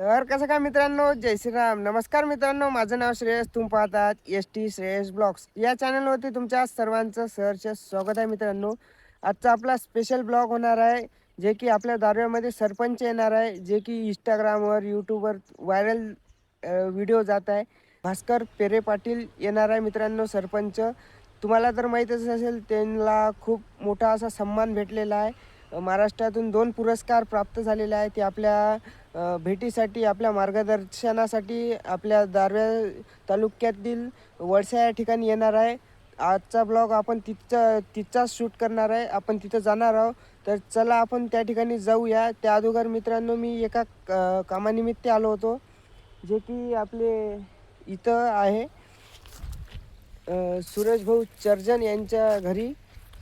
तर कसं काय मित्रांनो? जय श्रीराम. नमस्कार मित्रांनो माझं नाव श्रेयस. तुम्ही पाहतात एस टी श्रेयस ब्लॉग्स. या चॅनलवरती तुमच्या सर्वांचं सहर्ष स्वागत आहे मित्रांनो. आजचा आपला स्पेशल ब्लॉग होणार आहे जे की आपल्या दारव्यामध्ये सरपंच येणार आहे जे की इंस्टाग्रामवर यूट्यूबवर व्हायरल व्हिडिओ जात आहे. भास्कर पेरे पाटील येणार आहे मित्रांनो सरपंच. तुम्हाला तर माहीतच असेल त्यांना खूप मोठा असा सन्मान भेटलेला आहे. महाराष्ट्रातून दोन पुरस्कार प्राप्त झालेले आहे ते आपल्या भेटीसाठी आपल्या मार्गदर्शनासाठी आपल्या दारव्या तालुक्यातील वळसा या ठिकाणी येणार आहे. आजचा ब्लॉग आपण तिथं तिथचाच शूट करणार आहे. आपण तिथं जाणार आहोत. तर चला आपण त्या ठिकाणी जाऊया. त्या अगोदर मित्रांनो मी एका क- कामानिमित्त आलो होतो जे की आपले इथं आहे. अ, सुरेश भाऊ चर्जन यांच्या घरी.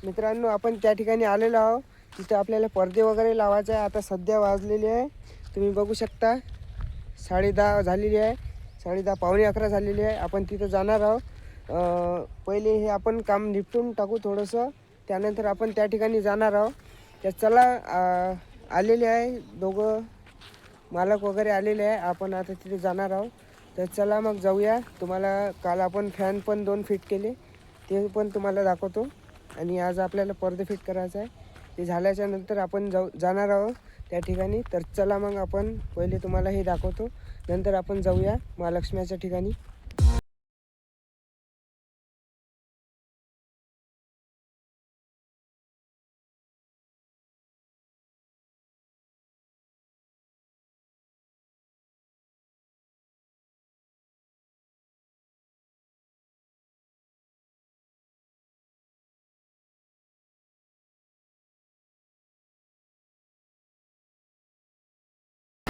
मित्रांनो आपण त्या ठिकाणी आलेलो आहोत. तिथं आपल्याला पडदे वगैरे लावायचे आहे. आता सध्या वाजलेली आहे. तुम्ही बघू शकता. साडे दहा झालेली आहे. साडे दहा पावणे अकरा झालेली आहे. आपण तिथं जाणार आहोत. पहिले हे आपण काम निपटून टाकू थोडंसं. त्यानंतर आपण त्या ठिकाणी जाणार आहोत. तर चला आलेले आहे. दोघं मालक वगैरे आलेले आहे. आपण आता तिथे जाणार आहोत. तर चला मग जाऊया. तुम्हाला काल आपण फॅन पण दोन फिट केले. ते पण तुम्हाला दाखवतो. आणि आज आपल्याला पडदे फिट करायचं आहे. ते झाल्याच्यानंतर आपण जाऊ जाणार आहोत त्या ठिकाणी. तर चला मग आपण पहिले तुम्हाला हे दाखवतो. नंतर आपण जाऊया महालक्ष्मीच्या ठिकाणी.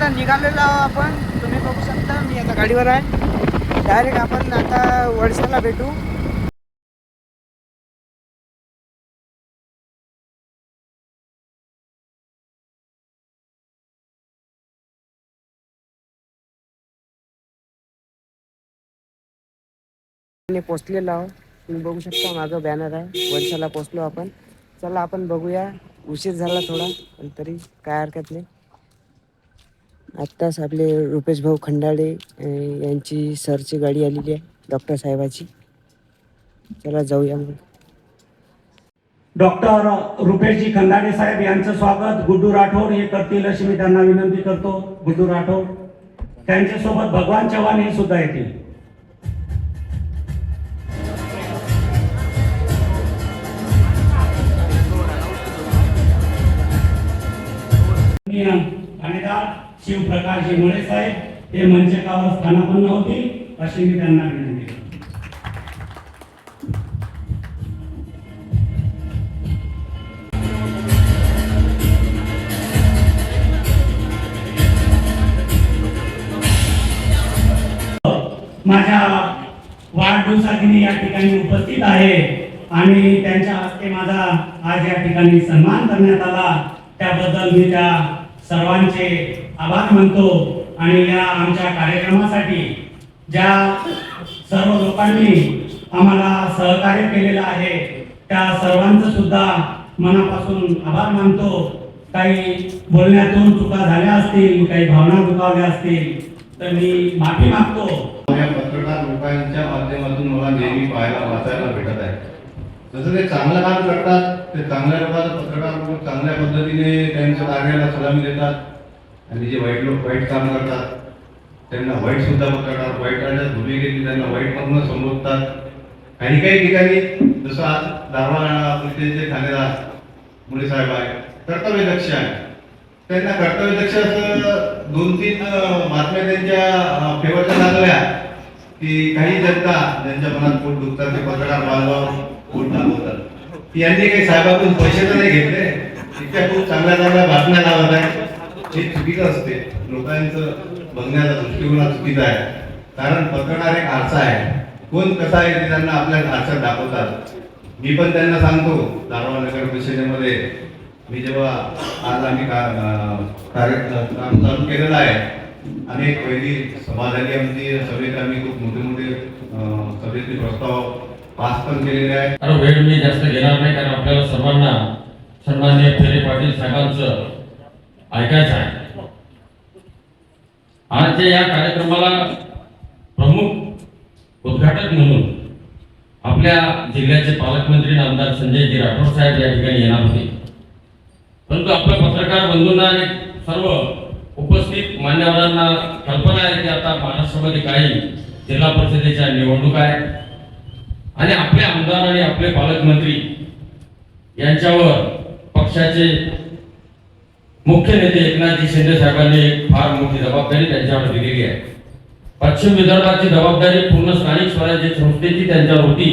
आता निघालेलो आपण. तुम्ही बघू शकता मी आता गाडीवर आहे. डायरेक्ट आपण आता वडसाला भेटू. पोचलेलो आहो तुम्ही बघू शकता माझं बॅनर आहे. वर्षाला पोचलो आपण. चला आपण बघूया. उशीर झाला थोडा पण तरी काय हरकत नाही. आत्ताच आपले रुपेश भाऊ खंडाळे यांची सरची गाडी आलेली आहे डॉक्टर साहेबाची. चला जाऊया मग. डॉक्टर रुपेशजी खंडाळे साहेब यांचं स्वागत. गुड्डू राठोड हे करतील अशी मी त्यांना विनंती करतो. गुड्डू राठोड त्यांच्यासोबत भगवान चव्हाण हे सुद्धा येतील. ठाणेदार शिवप्रकाशजी मुळे साहेब हे मंचकावर स्थानापन्न होतील अशी मी त्यांना विनंती करतो. माझ्या वाढदिवसादिनी या ठिकाणी उपस्थित आहे आणि त्यांच्या हस्ते माझा आज या ठिकाणी सन्मान करण्यात आला. त्याबद्दल मी त्या सर्वांचे आभार मानतो आणि या आमच्या कार्यक्रमासाठी ज्या सर्व लोकांनी आम्हाला सहकार्य केलेलं आहे त्या सर्वांचं सुद्धा मनापासून आभार मानतो. काही बोलण्यातून चुका झाल्या असतील काही भावना दुखावल्या असतील तर मी माफी मागतो. या पत्रकार लोकांच्या माध्यमातून मला नेहमी पाहायला वाचायला भेटत आहे. जसं ते चांगलं काम करतात ते चांगल्या लोकांना पत्रकार लोक चांगल्या पद्धतीने त्यांच्या कार्याला सलामी देतात. आणि जे वाईट लोक वाईट काम करतात त्यांना वाईट सुद्धा पत्रकार वाईटाच्या भूमिकेने त्यांना वाईट म्हणून संबोधतात काही काही ठिकाणी जसं आज दारवा परिषदेचे ठाणेदार मुळे साहेब आहे कर्तव्यदक्ष आहे त्यांना कर्तव्यदक्ष असं दोन तीन बातम्या त्यांच्या फेवरच्या लागल्या. की काही जनता ज्यांच्या मनात पोट दुखतात ते पत्रकार बांधवावर पोट दाखवतात यांनी काही साहेबातून पैसे तर नाही घेतले. इतक्या खूप चांगल्या चांगल्या बातम्या लावत आहे हे चुकीचं असते लोकांचं बघण्याचा दृष्टिकोन चुकीचा आहे. कारण पत्रकार एक आरसा आहे. कोण कसा आहे ते त्यांना आपल्या आरशात दाखवतात. मी पण त्यांना सांगतो दारवा नगर परिषदेमध्ये. मी जेव्हा आज आम्ही का- अं, कार्यक्रम चालू केलेला आहे. अनेक पहिली सभा झाली आमची. सभेत आम्ही खूप मोठे मोठे सभेतले प्रस्ताव पास पण केलेले आहे कारण वेळ मी जास्त घेणार नाही कारण आपल्याला सर्वांना सन्मान्य फेरे पाटील साहेबांचं ऐकायचं आहे. आजच्या या कार्यक्रमाला प्रमुख उद्घाटक म्हणून आपल्या जिल्ह्याचे पालकमंत्री आमदार संजयजी राठोड साहेब या ठिकाणी येणार होते. परंतु आपल्या पत्रकार बंधूंना आणि सर्व उपस्थित मान्यवरांना कल्पना आहे की आता महाराष्ट्रामध्ये काही जिल्हा परिषदेच्या निवडणुका आहेत. आणि आपले आमदार आणि आपले पालकमंत्री यांच्यावर पक्षाचे मुख्य नेते एकनाथजी शिंदे साहेबांनी एक फार मोठी जबाबदारी त्यांच्यावर दिलेली आहे. पश्चिम विदर्भाची जबाबदारी पूर्ण स्थानिक स्वराज्य संस्थेची त्यांच्यावर होती.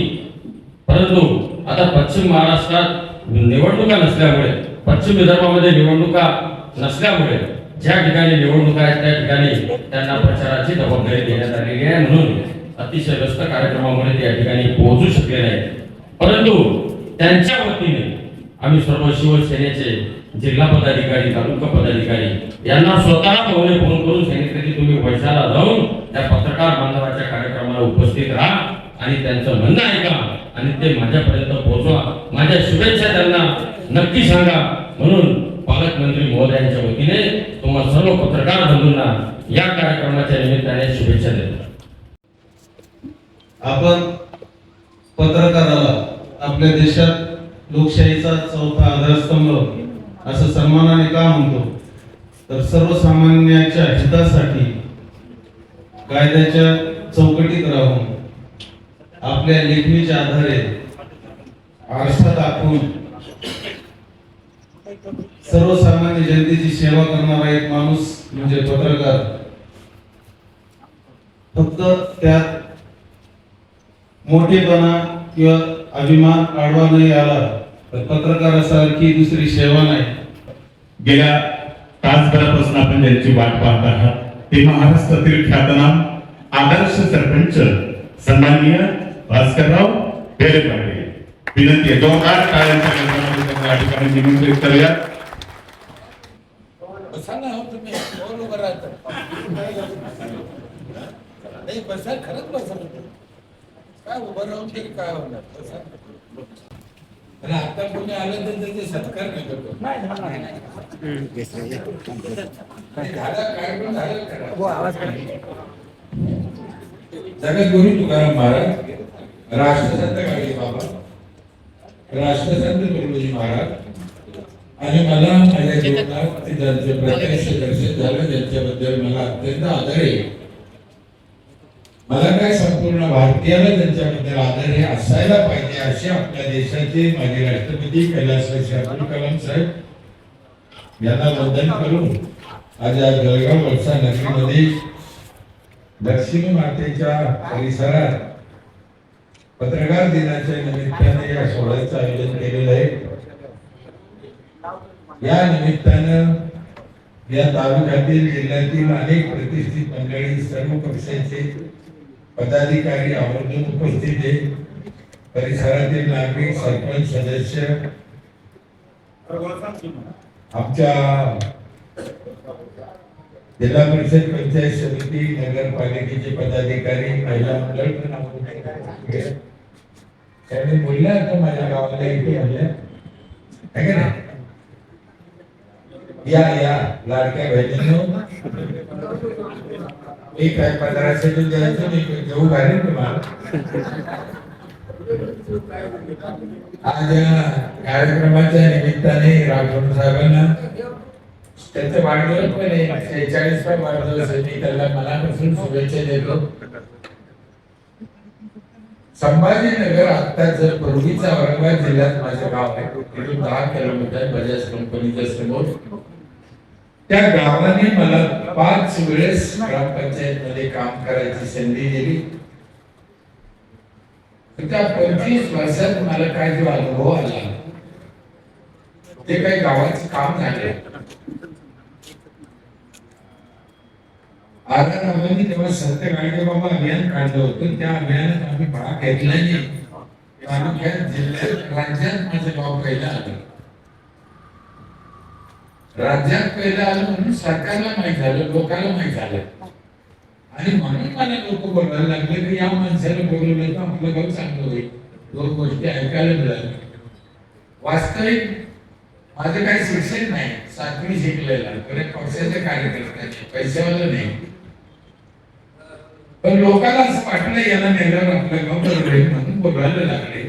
परंतु आता पश्चिम महाराष्ट्रात निवडणुका नसल्यामुळे पश्चिम विदर्भामध्ये निवडणुका नसल्यामुळे ज्या ठिकाणी निवडणुका आहेत त्या ठिकाणी त्यांना प्रचाराची जबाबदारी देण्यात आलेली आहे म्हणून अतिशय व्यस्त कार्यक्रमामुळे त्या ठिकाणी पोहोचू शकले नाही परंतु त्यांच्या वतीने आम्ही सर्व शिवसेनेचे जिल्हा पदाधिकारी तालुका पदाधिकारी यांना स्वतः फोन फोन करून सांगितले की तुम्ही वैशाला जाऊन त्या पत्रकार बांधवाच्या कार्यक्रमाला उपस्थित राहा आणि त्यांचं म्हणणं ऐका आणि ते माझ्यापर्यंत पोहोचवा. माझ्या शुभेच्छा त्यांना. नक्की सांगा. म्हणून पालकमंत्री महोदयांच्या वतीने तुम्हाला सर्व पत्रकार बंधूंना या कार्यक्रमाच्या निमित्ताने शुभेच्छा देतो. आपण पत्रकाराला आपल्या देशात लोकशाहीचा चौथा आधारस्तंभ असं सन्मानाने का म्हणतो? तर सर्वसामान्यांच्या हितासाठी कायद्याच्या चौकटीत राहून आपल्या लेखणीच्या आधारे आरसा दाखवून सर्वसामान्य जनतेची सेवा करणारा एक माणूस म्हणजे पत्रकार. फक्त त्यात मोठेपणा किंवा अभिमान आडवा नाही आला. तर पत्रकारासारखी दुसरी सेवा नाही. गेल्या तासभरापासून आपण ज्यांची वाट पाहत आहात ते महाराष्ट्रातील ख्यातनाम आदर्श सरपंच सन्माननीय भास्करराव बेले पाटील विनंती आहे जोरदार टाळ्यांच्या गजरामध्ये त्यांना या ठिकाणी निमंत्रित करूया. बसा ना हो तुम्ही कोण उभं राहतं? नाही बसा खरंच बसा काय उभं राहून तरी काय होणार? बसा. आणि आता कोणी आलं तर त्याचे सत्कार नाही करतो. आणि झाला कार्यक्रम झाला करा. जगद्गुरु तुकाराम महाराज राष्ट्रसंत गाडगे बाबा राष्ट्रसंत गुरुजी महाराज आणि मला माझ्या जीवनात ज्यांचे प्रत्यक्ष दर्शन झालं त्यांच्याबद्दल मला अत्यंत आदर आहे मला काय संपूर्ण भारतीयाला त्यांच्याबद्दल आदर हे असायला पाहिजे असे आपल्या देशाचे माजी राष्ट्रपती कैलास अब्दुल कलाम साहेब यांना वंदन करून आज या जळगाव वर्षा नगरीमध्ये लक्ष्मी मातेच्या परिसरात पत्रकार दिनाच्या निमित्ताने या सोहळ्याचं आयोजन केलेलं आहे. या निमित्तानं या तालुक्यातील जिल्ह्यातील अनेक प्रतिष्ठित मंडळी सर्व पक्षाचे पदाधिकारी आवर्जून उपस्थित आहे परिसरातील नागरिक, सरपंच, सदस्य जिल्हा परिषद, पंचायत समिती, नगरपालिकेचे पदाधिकारी, महिला नाही? या या मी काय पंधराशे बिल द्यायचं मी घेऊ घालेन तुम्हाला. आज या कार्यक्रमाच्या निमित्ताने राठोड साहेबांना त्यांचं वाढदिवस पण आहे. शेहेचाळीस पण वाढदिवस आहे. मी त्याला मनापासून शुभेच्छा देतो. संभाजीनगर आता जर पूर्वीचा औरंगाबाद जिल्ह्यात माझं गाव आहे तिथून दहा किलोमीटर बजाज कंपनीच्या समोर त्या गावाने मला पाच वेळेस ग्रामपंचायत मध्ये काम करायची संधी दिली. त्या पंचवीस वर्षात मला काय जो अनुभव आला ते काही गावाचं काम झाले. आता आम्ही तेव्हा संत गाडगे बाबा अभियान काढलं होतं त्या अभियानात आम्ही भाग घेतला नाही. तालुक्यात जिल्ह्यात राज्यात माझं गाव पहिलं आलं. राज्यात पहिलं आलं म्हणून सरकारला माहीत झालं लोकांना माहीत झालं. आणि म्हणून मला लोक बोलायला लागले की या माणसाला बोलवलं तर आपलं गाव चांगलं होईल. दोन गोष्टी ऐकायला मिळाल्या वास्तविक माझं काही शिक्षण नाही सातवी शिकलेला खरे पक्षाचे कार्यकर्ते पैशावाला नाही. पण लोकांना असं वाटलं याला नेल्यावर आपलं गाव बरोबर म्हणून बोलायला लागले.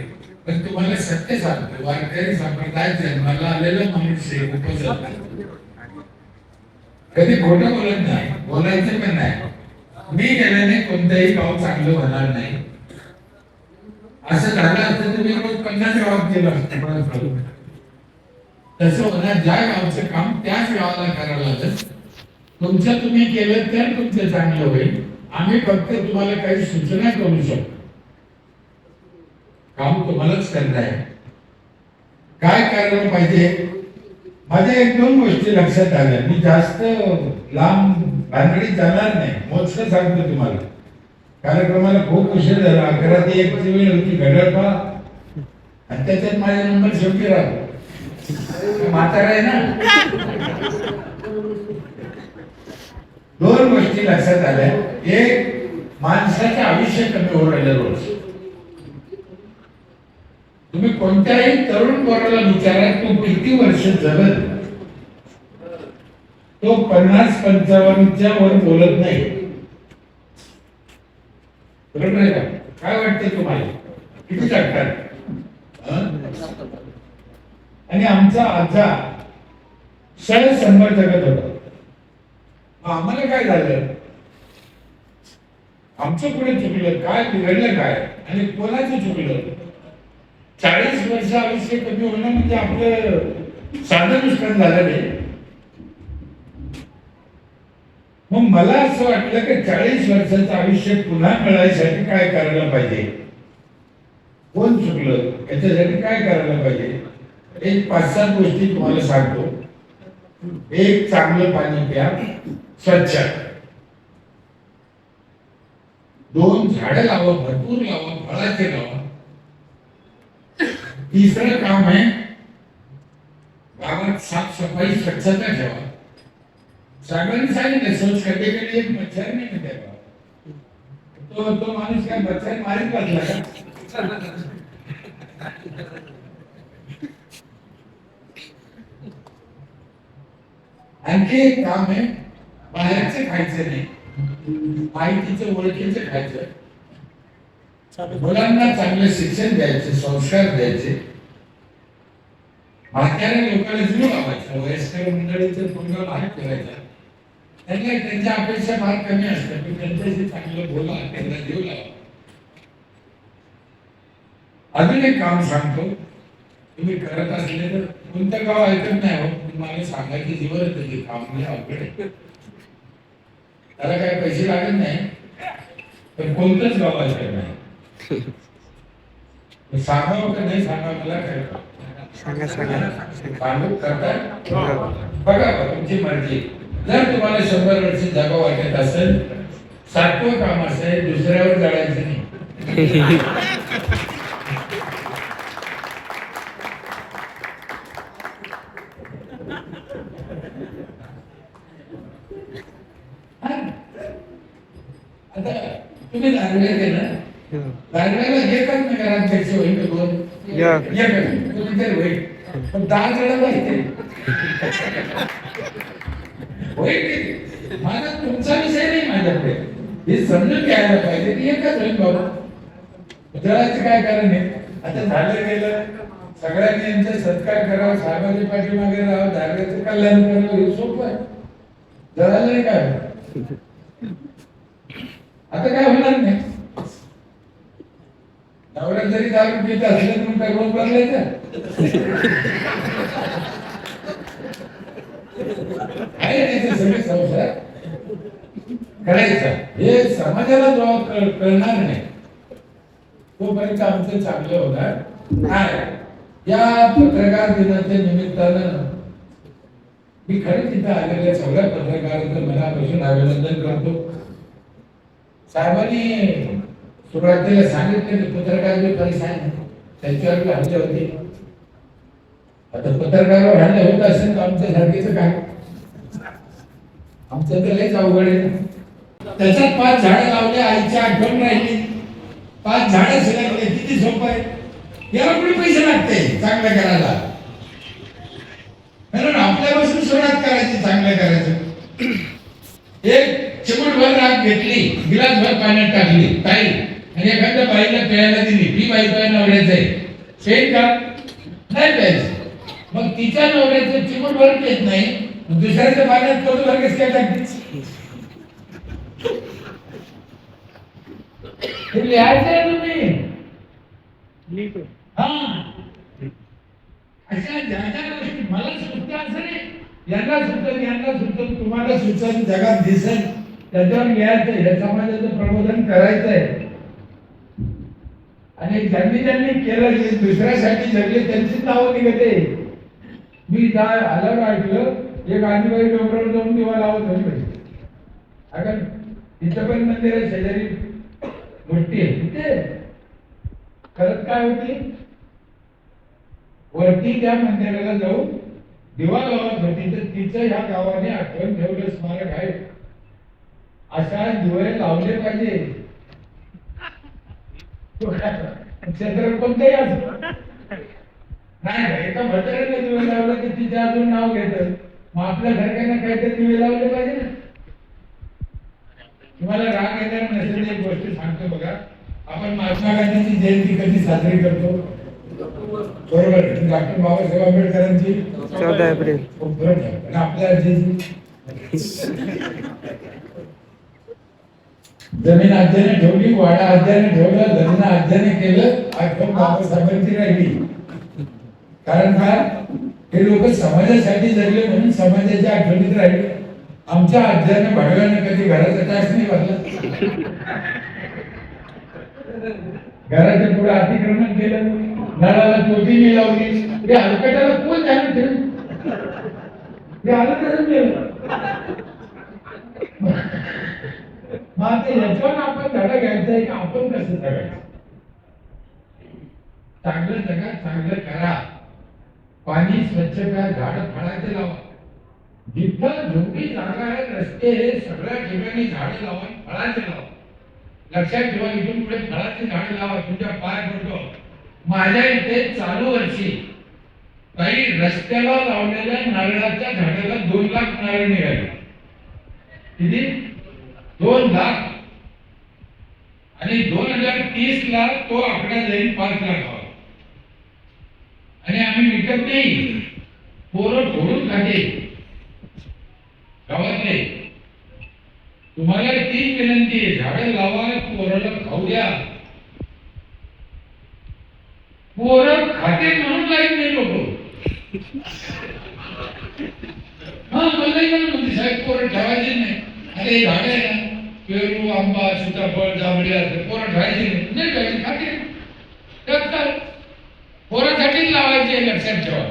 पण तुम्हाला सत्य सांगतो वारकरी संप्रदाय जन्माला आलेला माणूस आहे. उपजत कधी खोटं बोलत नाही. बोलायचं पण नाही. मी गेल्याने कोणतंही गाव चांगलं होणार नाही. असं झालं असतं तर रोज पन्नास गावात गेलो असतं. तसं होणार. ज्या गावचं काम त्याच गावाला करावं लागत तुमचं तुम्ही केलं तर तुमचं चांगलं होईल. आम्ही फक्त तुम्हाला काही सूचना करू शकतो. काम तुम्हालाच करणार आहे. काय करायला पाहिजे? माझ्या एक दोन गोष्टी लक्षात आल्या. मी जास्त लांब भानगडीत जाणार नाही. मोजकं सांगतो तुम्हाला. कार्यक्रमाला खूप उशीर झाला. अकरा ते एक वेळ होती घड्याळ आणि त्याच्यात माझा नंबर शेवटी राहतो म्हातारा आहे ना? दोन गोष्टी लक्षात आल्या. एक माणसाचं आयुष्य कमी होऊ राहिलं रोज. तुम्ही कोणत्याही तरुण पोराला विचारा तो किती वर्ष जगत? तो पन्नास पंचावन्नच्या वर बोलत नाही. बरोबर आहे का? काय वाटतं तुम्हाला? किती जगतात आणि आमचा आजा सहज शंभर जगत होता. आम्हाला काय झालं? आमचं पुढे चुकलं? काय बिघडलं काय? आणि कोणाचं चुकलं? चाळीस वर्ष आयुष्य कमी होणं म्हणजे आपलं साधं नुकसान झालं नाही मग मला असं वाटलं की चाळीस वर्षाचं आयुष्य पुन्हा मिळायसाठी काय करायला पाहिजे? कोण चुकलं? याच्यासाठी काय करायला पाहिजे? एक पाच सात गोष्टी तुम्हाला सांगतो. एक चांगलं पाणी प्या. स्वच्छ. दोन झाडं लावा भरपूर लावा फळाचे लावा. तिसरं काम आहे गावात साफसफाई स्वच्छता ठेवा सगळ्यांनी सांगितलं स्वच्छतेकडे एक मच्छर नाही तो तो मच्छर मारीत बसला का आणखी एक काम आहे बाहेरचं खायचं नाही। माहितीचं ओळखीचं मुलांना चांगलं शिक्षण द्यायचे संस्कार द्यायचे. म्हाताऱ्या लोकांना जीव लावायचा. वयस्कर मंडळीचं पुण्य आहे ठेवायचा त्यांना त्यांच्या अपेक्षा फार कमी असतात. पण त्यांच्याशी चांगलं बोला त्यांना जीव लावा. अजून एक काम सांगतो. तुम्ही करत असले तर कोणतं गाव ऐकत नाही हो. पण मला सांगायची जीवन येतं काम म्हणजे अवघड आहे. त्याला काय पैसे लागत नाही. पण कोणतंच गाव ऐकत नाही. सांगावं का नाही सांगावं मला काय? सांगा सांगा. सांगू करताय? बघा बघा, तुमची मर्जी. जर तुम्हाला शंभर वर्ष जगा वाटत असेल सातवं काम असेल दुसऱ्यावर जळायचं नाही. हा? आता तुम्ही दारव्यात आहे ना दारव्याला एकच नगराध्यक्ष होईल का दोन एक. एकच कोणीतरी होईल. पण दहा जण माहिती होईल माझा तुमचा विषय नाही माझ्याकडे. हे समजून घ्यायला पाहिजे की एकच होईल बाबा. जळायचं काय कारण आहे? आता झालं गेलं. सगळ्यांनी यांचा सत्कार करावा. साहेबांच्या पाठीमागे राहावं. धार्मिक कल्याण करावं. हे सोपं आहे. जळालं नाही काय आता काय होणार नाही? नवऱ्यात जरी दारू पित असले तुम्ही काय रोज बदलायचं. आहे त्याचे सगळे संसार करायचा हे समाजाला जेव्हा कळ- कळणार नाही. तोपर्यंत आमचं चांगलं होणार नाही या पत्रकार दिनाच्या निमित्तानं मी खरंच तिथं आलेल्या सगळ्या पत्रकारांचं मनापासून अभिनंदन करतो. साहेबांनी सुरुवातीला सांगितलं पत्रकार जे परिसाय त्यांच्यावर बी हल्ले होते. आता पत्रकारावर हल्ले होत असेल तर आमच्या सारखीच काय? आमचं तर लयच अवघड आहे त्याच्यात पाच झाडं लावले आईची आठवण राहिली. पाच झाडं शिलागले किती सोपं आहे? याला कुठे पैसे लागते चांगलं करायला? कारण आपल्यापासून सुरुवात करायची चांगलं करायचं. एक चिमूटभर राख घेतली गिलासभर पाण्यात टाकली ताई. आणि एखाद्या बाईला प्यायला दिली. ती बाई तुझ्या नवऱ्याचं आहे पेन का? नाही प्यायचं. मग तिच्या नवऱ्याचं चिमूटभर येत नाही. दुसऱ्याच्या पाण्यात कधी लगेच काय टाकतेस हे लिहायचंय तुम्ही. हा. अशा ज्या ज्या गोष्टी मला सुचतं असं नाही. यांना सुचत यांना सुचत तुम्हाला सुचत जगात दिसेल. त्याच्यावर लिहायचं या समाजाचं प्रबोधन करायचंय आणि ज्यांनी ज्यांनी केलं जे दुसऱ्यासाठी जगले त्यांची नावं निघते. मी त्या आल्यावर ऐकलं एक आजीबाई डोंगरावर जाऊन दिवा लावत होती बाई. अगं तिथं पण मंदिर आहे शेजारी. मोठी आहे तिथे. खरंच काय होती? वरती त्या मंदिराला जाऊन दिवा लावत होती. तर तिचं ह्या गावाने आठवण ठेवलं स्मारक आहे. अशा दिवे लावले पाहिजे. क्षेत्र कोणतेही असो. नाही एका म्हाताऱ्याने दिवे लावलं की तिचे अजून नाव घेत. मग आपल्या घरच्यांना काहीतरी दिवे लावले पाहिजे ना. तुम्हाला राग येणार नसेल एक गोष्ट सांगतो बघा. आपण महात्मा गांधींची जयंती कधी साजरी करतो? बरोबर. डॉक्टर बाबासाहेब आंबेडकरांची. चौदा एप्रिल. आपल्या जमीन आज्याने ठेवली वाडा आज्याने ठेवला लग्न आज्याने केलं आठवण बाबासाहेबांची राहिली. कारण काय हे लोक समाजासाठी जगले म्हणून समाजाच्या आठवणीत राहिले. आमच्या आज्याने भडव्याने कधी घराचा टॅक्स नाही भरला. घराच्या पुढे अतिक्रमण केलं. नळाला तोटी नाही लावली. ते अलकटाला कोण ध्यान ठेवलं? ते हलकटच गेलं मग आता याच्यावर आपण धडा घ्यायचा आहे की आपण कसं जगायचं चांगलं जगा चांगलं करा. पाणी स्वच्छ करा झाड फळाचे लावा. जिथं झोपी जागा आहे रस्ते हे सगळ्या ठिकाणी झाडे लावा फळाचे लावा. लक्षात ठेवा इथून पुढे फळाचे झाडे लावा तुमच्या पाय पडतो. माझ्या इथे चालू वर्षी काही रस्त्याला लावलेल्या नारळाच्या झाडाला दोन लाख नारळ निघाले. किती? दोन लाख. आणि दोन हजार तीस ला तो आकडा जाईल पाच लाखावर. आणि आम्ही विकत नाही. पोरं ढोळून खाते. गावातले. तुम्हाला तीच विनंती आहे. झाडं लावा पोराला खाऊ द्या. पोरं खाते म्हणून लाईत नाही लोक. हा मला म्हणते साहेब पोरं ठेवायचे नाही. अरे झाड आहे ना. पेरू आंबा सीताफळ जांभळी असते पोरं ठेवायचे नाही. खायची खाते. त्यात काय? पोरासाठीच लावायचे लक्षात ठेवा.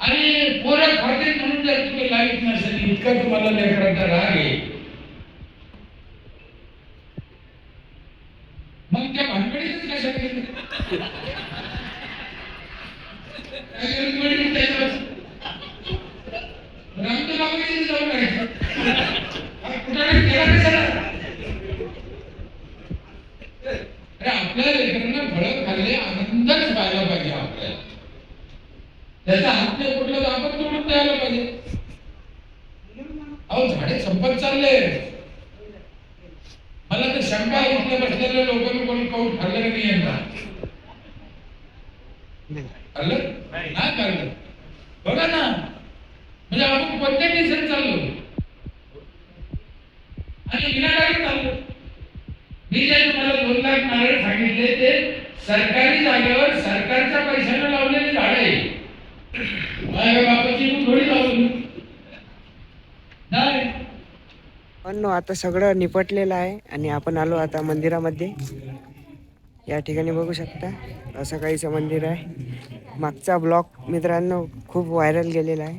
आणि पोरं खाते म्हणून जर तुम्ही लाईत नसेल इतका तुम्हाला लेकरांचा राग आहे. मग त्या भानगडीच कशा केलं काय गरज पडली रामदेव बाबांनी जाऊन राहायचं. हा कुठाने केला कशाला? अरे आपल्या लेकरांना फळं खाल्ले आनंदच व्हायला पाहिजे आपल्याला त्याचा हात नाही कुठला तर आपण तोडून द्यायला पाहिजे अहो झाडे संपत चालले मला तर शंका आहे इथल्या बसलेल्या लोकांनी कोणी काऊन खाल्लं की नाही यंदा खाल्लं नाही खाल्लं बघा ना म्हणजे आपण कोणत्या दिवसात चाललो आणि विनाकारण चाललो मी जे तुम्हाला दोन लाख नारळ सांगितले ते सरकारी जागेवर सरकारच्या पैशाने लावलेली झाड आहे माझ्या बापाची मी थोडी लावून. पण आता सगळं निपटलेलं आहे आणि आपण आलो आता मंदिरामध्ये. या ठिकाणी बघू शकता असं काहीचं मंदिर आहे. मागचा ब्लॉग मित्रांनो खूप व्हायरल गेलेला आहे.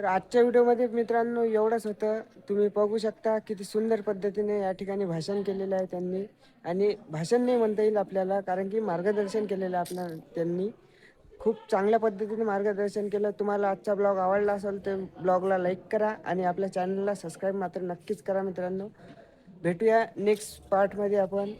तर आजच्या व्हिडिओमध्ये मित्रांनो एवढंच होतं. तुम्ही बघू शकता किती सुंदर पद्धतीने या ठिकाणी भाषण केलेलं आहे त्यांनी. आणि भाषण नाही म्हणता येईल आपल्याला कारण की मार्गदर्शन केलेलं आहे आपल्या त्यांनी. खूप चांगल्या पद्धतीने मार्गदर्शन केलं. तुम्हाला आजचा ब्लॉग आवडला असेल तर ब्लॉगला लाईक करा आणि आपल्या चॅनलला सबस्क्राईब मात्र नक्कीच करा मित्रांनो. भेटूया नेक्स्ट पार्टमध्ये आपण.